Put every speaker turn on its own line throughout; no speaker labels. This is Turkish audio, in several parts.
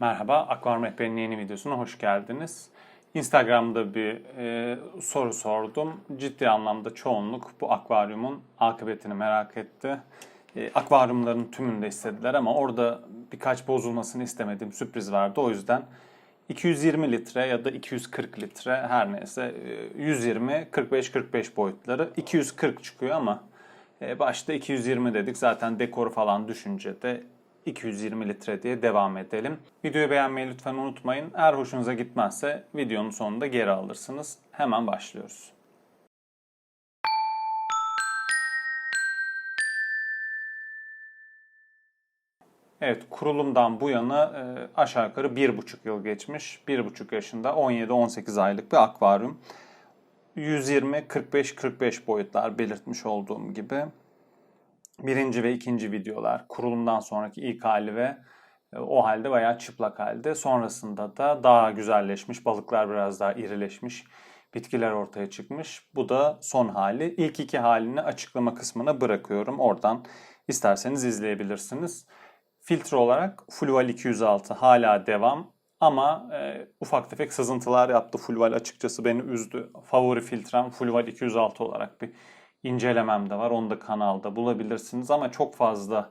Merhaba, Akvaryum Rehberi'nin yeni videosuna hoş geldiniz. Instagram'da bir e, soru sordum. Ciddi anlamda çoğunluk bu akvaryumun akıbetini merak etti. E, akvaryumların tümünü de istediler ama orada birkaç bozulmasını istemediğim sürpriz vardı. O yüzden 220 litre ya da 240 litre her neyse e, 120, 45-45 boyutları 240 çıkıyor ama e, başta 220 dedik. Zaten dekoru falan düşünce de 220 litre diye devam edelim. Videoyu beğenmeyi lütfen unutmayın. Eğer hoşunuza gitmezse videonun sonunda geri alırsınız. Hemen başlıyoruz. Evet, kurulumdan bu yana e, aşağı yukarı 1,5 yıl geçmiş. 1,5 yaşında 17-18 aylık bir akvaryum. 120-45-45 boyutlar belirtmiş olduğum gibi. Birinci ve ikinci videolar kurulumdan sonraki ilk hali ve e, o halde bayağı çıplak halde. Sonrasında da daha güzelleşmiş, balıklar biraz daha irileşmiş, bitkiler ortaya çıkmış. Bu da son hali. İlk iki halini açıklama kısmına bırakıyorum. Oradan isterseniz izleyebilirsiniz. Filtre olarak Fulval 206 hala devam. Ama e, ufak tefek sızıntılar yaptı Fulval açıkçası beni üzdü. Favori filtrem Fulval 206 olarak bir incelemem de var. Onu da kanalda bulabilirsiniz ama çok fazla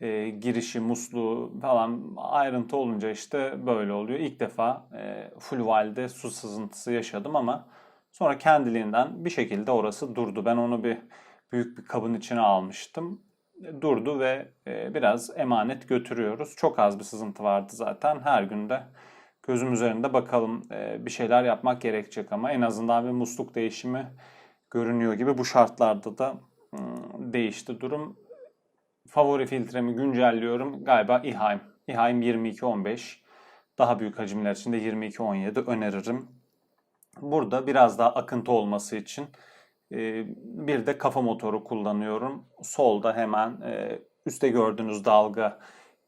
e, girişi, musluğu falan ayrıntı olunca işte böyle oluyor. İlk defa e, Fulval'de su sızıntısı yaşadım ama sonra kendiliğinden bir şekilde orası durdu. Ben onu bir büyük bir kabın içine almıştım. Durdu ve e, biraz emanet götürüyoruz. Çok az bir sızıntı vardı zaten. Her günde gözüm üzerinde bakalım e, bir şeyler yapmak gerekecek ama en azından bir musluk değişimi görünüyor gibi. Bu şartlarda da hmm, değişti durum. Favori filtremi güncelliyorum. Galiba İHAIM. İHAIM 2215. Daha büyük hacimler için de 2217 öneririm. Burada biraz daha akıntı olması için e, bir de kafa motoru kullanıyorum. Solda hemen e, üstte gördüğünüz dalga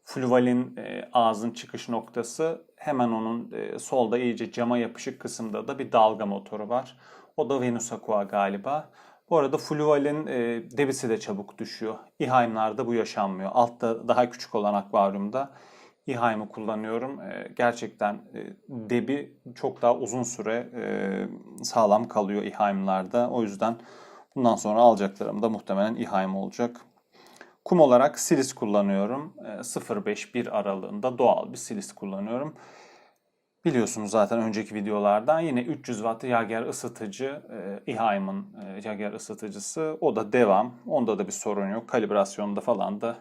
Fluval'in e, ağzın çıkış noktası. Hemen onun solda iyice cama yapışık kısımda da bir dalga motoru var. O da Venus Aqua galiba. Bu arada Fluval'in e, debisi de çabuk düşüyor. İHAIM'larda bu yaşanmıyor. Altta daha küçük olan akvaryumda İHAIM'i kullanıyorum. E, gerçekten e, debi çok daha uzun süre e, sağlam kalıyor İHAIM'larda. O yüzden bundan sonra alacaklarım da muhtemelen İHAIM olacak. Kum olarak silis kullanıyorum. E, 0.5-1 aralığında doğal bir silis kullanıyorum. Biliyorsunuz zaten önceki videolardan yine 300 watt Jager ısıtıcı, e, İHAIM'ın e, Jager ısıtıcısı. O da devam. Onda da bir sorun yok. Kalibrasyonda falan da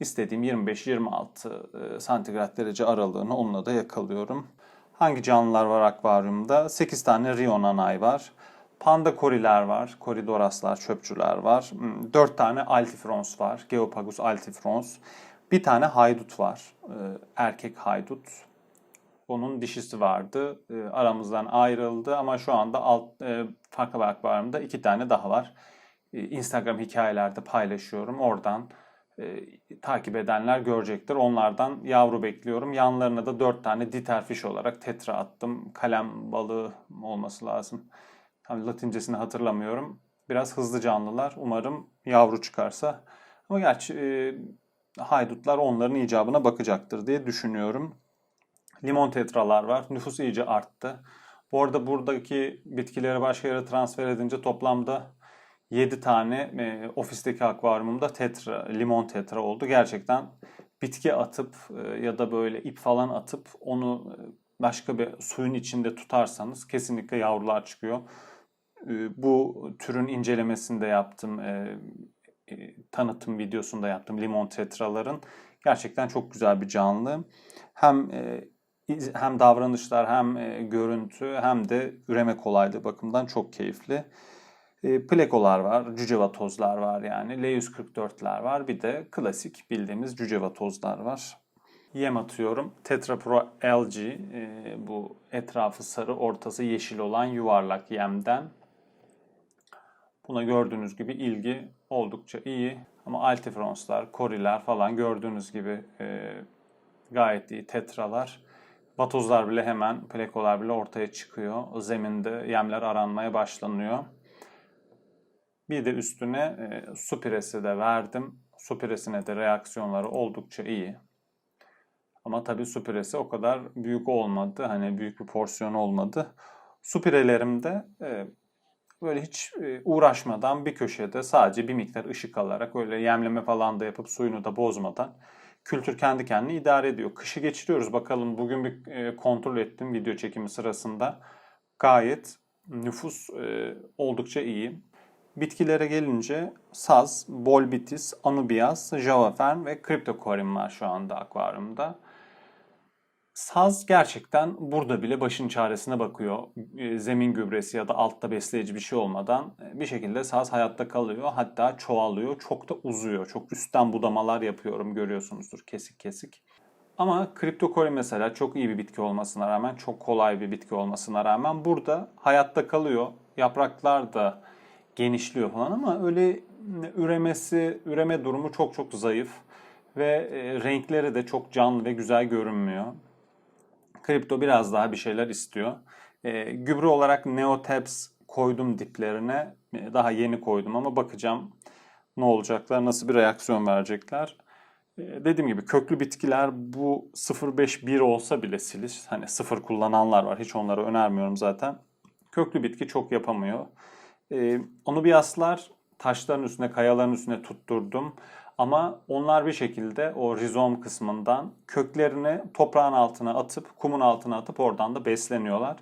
istediğim 25-26 e, santigrat derece aralığını onunla da yakalıyorum. Hangi canlılar var akvaryumda? 8 tane Rio nanay var. Panda koriler var, koridoraslar, çöpçüler var. 4 hmm, tane altifrons var, Geopagus altifrons. Bir tane haydut var, e, erkek haydut. Onun dişisi vardı. E, aramızdan ayrıldı ama şu anda alt, e, farklı akvaryumda iki tane daha var. E, Instagram hikayelerde paylaşıyorum. Oradan e, takip edenler görecektir. Onlardan yavru bekliyorum. Yanlarına da dört tane diterfiş olarak tetra attım. Kalem balığı olması lazım. Tam latincesini hatırlamıyorum. Biraz hızlı canlılar. Umarım yavru çıkarsa. Ama gerçi e, haydutlar onların icabına bakacaktır diye düşünüyorum limon tetralar var. Nüfus iyice arttı. Bu arada buradaki bitkileri başka yere transfer edince toplamda 7 tane e, ofisteki akvaryumumda tetra, limon tetra oldu. Gerçekten bitki atıp e, ya da böyle ip falan atıp onu e, başka bir suyun içinde tutarsanız kesinlikle yavrular çıkıyor. E, bu türün incelemesini de yaptım. E, e, tanıtım videosunda yaptım limon tetraların. Gerçekten çok güzel bir canlı. Hem e, hem davranışlar hem e, görüntü hem de üreme kolaylığı bakımından çok keyifli. E, plekolar var, cücevatozlar var yani. L144'ler var. Bir de klasik bildiğimiz cücevatozlar var. Yem atıyorum. Tetra Pro LG e, bu etrafı sarı ortası yeşil olan yuvarlak yemden. Buna gördüğünüz gibi ilgi oldukça iyi. Ama altifronslar, koriler falan gördüğünüz gibi gayet iyi tetralar. Vatozlar bile hemen, plekolar bile ortaya çıkıyor. Zeminde yemler aranmaya başlanıyor. Bir de üstüne e, su piresi de verdim. Su piresine de reaksiyonları oldukça iyi. Ama tabii su püresi o kadar büyük olmadı. Hani büyük bir porsiyon olmadı. Su pürelerimde e, böyle hiç e, uğraşmadan bir köşede sadece bir miktar ışık alarak öyle yemleme falan da yapıp suyunu da bozmadan kültür kendi kendine idare ediyor. Kışı geçiriyoruz bakalım bugün bir e, kontrol ettim video çekimi sırasında. Gayet nüfus e, oldukça iyi. Bitkilere gelince saz, bolbitis, anubias, javafern ve kriptokorin var şu anda akvaryumda. Saz gerçekten burada bile başın çaresine bakıyor. E, Zemin gübresi ya da altta besleyici bir şey olmadan e, bir şekilde saz hayatta kalıyor. Hatta çoğalıyor. Çok da uzuyor. Çok üstten budamalar yapıyorum görüyorsunuzdur kesik kesik. Ama kriptokorin mesela çok iyi bir bitki olmasına rağmen, çok kolay bir bitki olmasına rağmen burada hayatta kalıyor. Yapraklar da genişliyor falan ama öyle üremesi, üreme durumu çok çok zayıf ve e, renkleri de çok canlı ve güzel görünmüyor. Kripto biraz daha bir şeyler istiyor. E, gübre olarak Neoteps koydum diplerine. E, daha yeni koydum ama bakacağım ne olacaklar, nasıl bir reaksiyon verecekler. E, dediğim gibi köklü bitkiler bu 0.5-1 olsa bile siliş, hani sıfır kullananlar var. Hiç onları önermiyorum zaten. Köklü bitki çok yapamıyor. E, Anubiaslar taşların üstüne, kayaların üstüne tutturdum. Ama onlar bir şekilde o rizom kısmından köklerini toprağın altına atıp, kumun altına atıp oradan da besleniyorlar.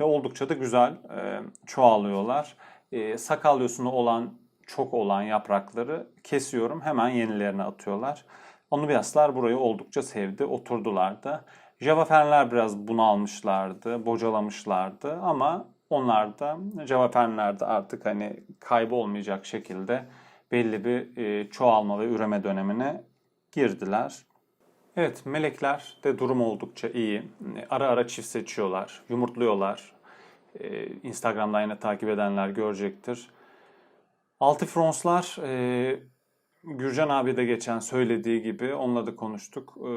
Ve oldukça da güzel e, çoğalıyorlar. E, sakal yosunu olan, çok olan yaprakları kesiyorum. Hemen yenilerini atıyorlar. Anubiaslar burayı oldukça sevdi. Oturdular da. Javafenler biraz bunalmışlardı, bocalamışlardı ama onlar da Javafenler de artık hani kaybolmayacak şekilde belli bir e, çoğalma ve üreme dönemine girdiler. Evet, melekler de durum oldukça iyi. Ara ara çift seçiyorlar, yumurtluyorlar. E, Instagram'da yine takip edenler görecektir. Altifronslar, e, Gürcan abi de geçen söylediği gibi onunla da konuştuk. E,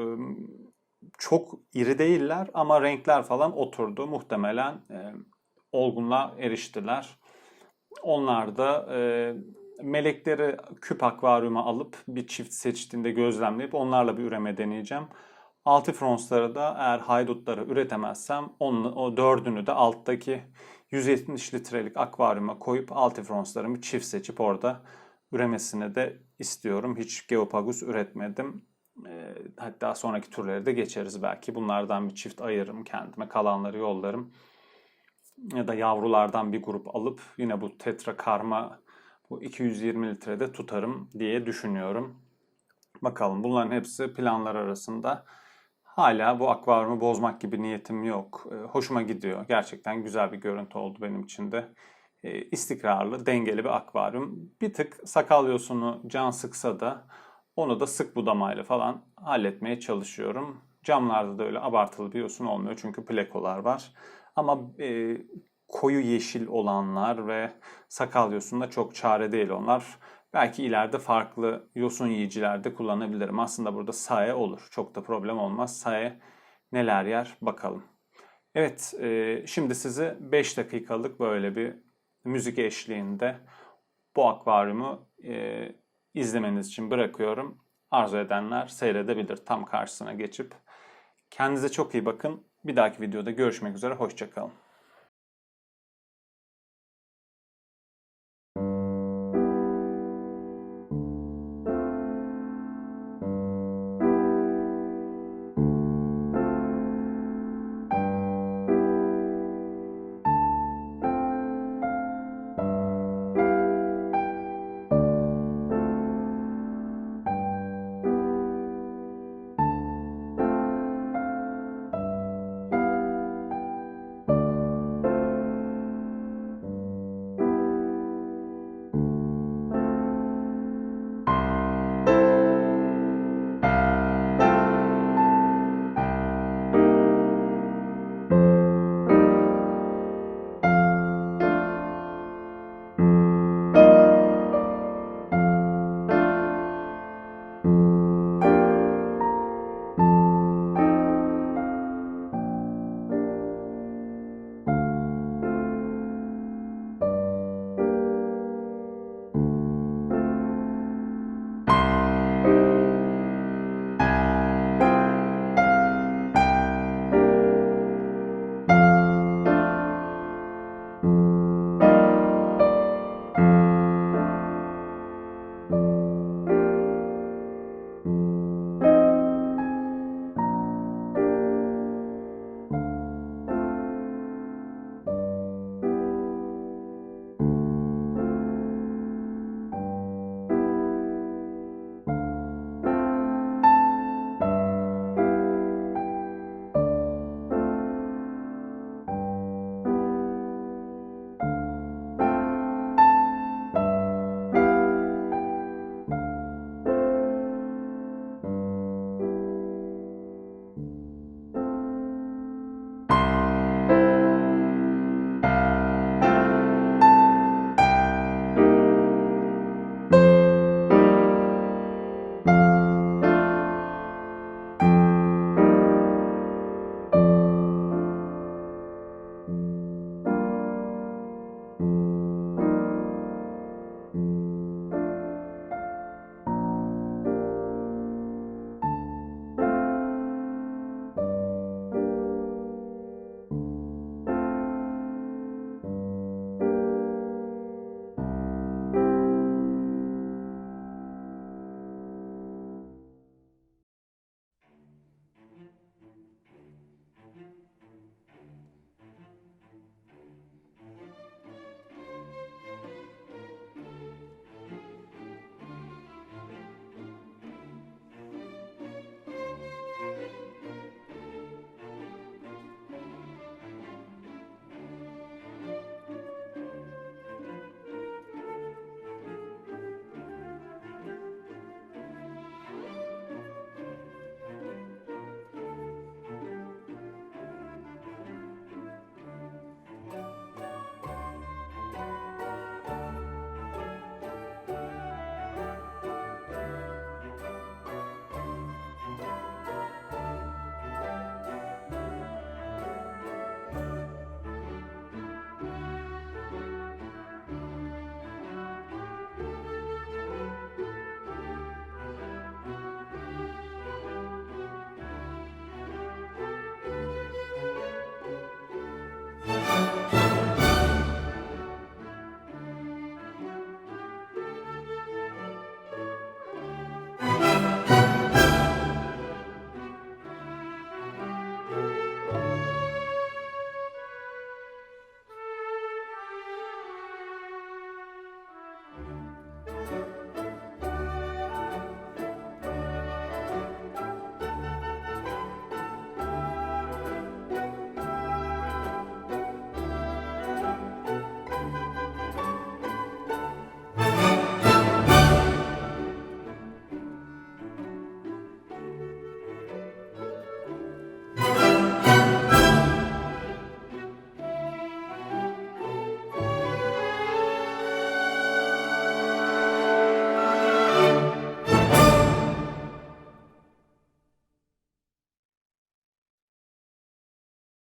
çok iri değiller ama renkler falan oturdu. Muhtemelen e, olgunluğa eriştiler. Onlar da e, melekleri küp akvaryuma alıp bir çift seçtiğinde gözlemleyip onlarla bir üreme deneyeceğim. Altifronsları da eğer haydutları üretemezsem onun, o dördünü de alttaki 170 litrelik akvaryuma koyup altifronslarımı çift seçip orada üremesini de istiyorum. Hiç geopagus üretmedim. E, hatta sonraki türleri de geçeriz belki. Bunlardan bir çift ayırırım kendime. Kalanları yollarım. Ya da yavrulardan bir grup alıp yine bu tetra karma bu 220 litrede tutarım diye düşünüyorum. Bakalım bunların hepsi planlar arasında. Hala bu akvaryumu bozmak gibi niyetim yok. Ee, hoşuma gidiyor. Gerçekten güzel bir görüntü oldu benim için de. Ee, istikrarlı, dengeli bir akvaryum. Bir tık sakal yosunu can sıksa da onu da sık budamayla falan halletmeye çalışıyorum. Camlarda da öyle abartılı bir yosun olmuyor çünkü plekolar var. Ama e, koyu yeşil olanlar ve sakal yosunda çok çare değil onlar. Belki ileride farklı yosun yiyiciler de kullanabilirim. Aslında burada saye olur. Çok da problem olmaz. Saye neler yer bakalım. Evet e, şimdi sizi 5 dakikalık böyle bir müzik eşliğinde bu akvaryumu e, izlemeniz için bırakıyorum. Arzu edenler seyredebilir tam karşısına geçip. Kendinize çok iyi bakın. Bir dahaki videoda görüşmek üzere. Hoşçakalın.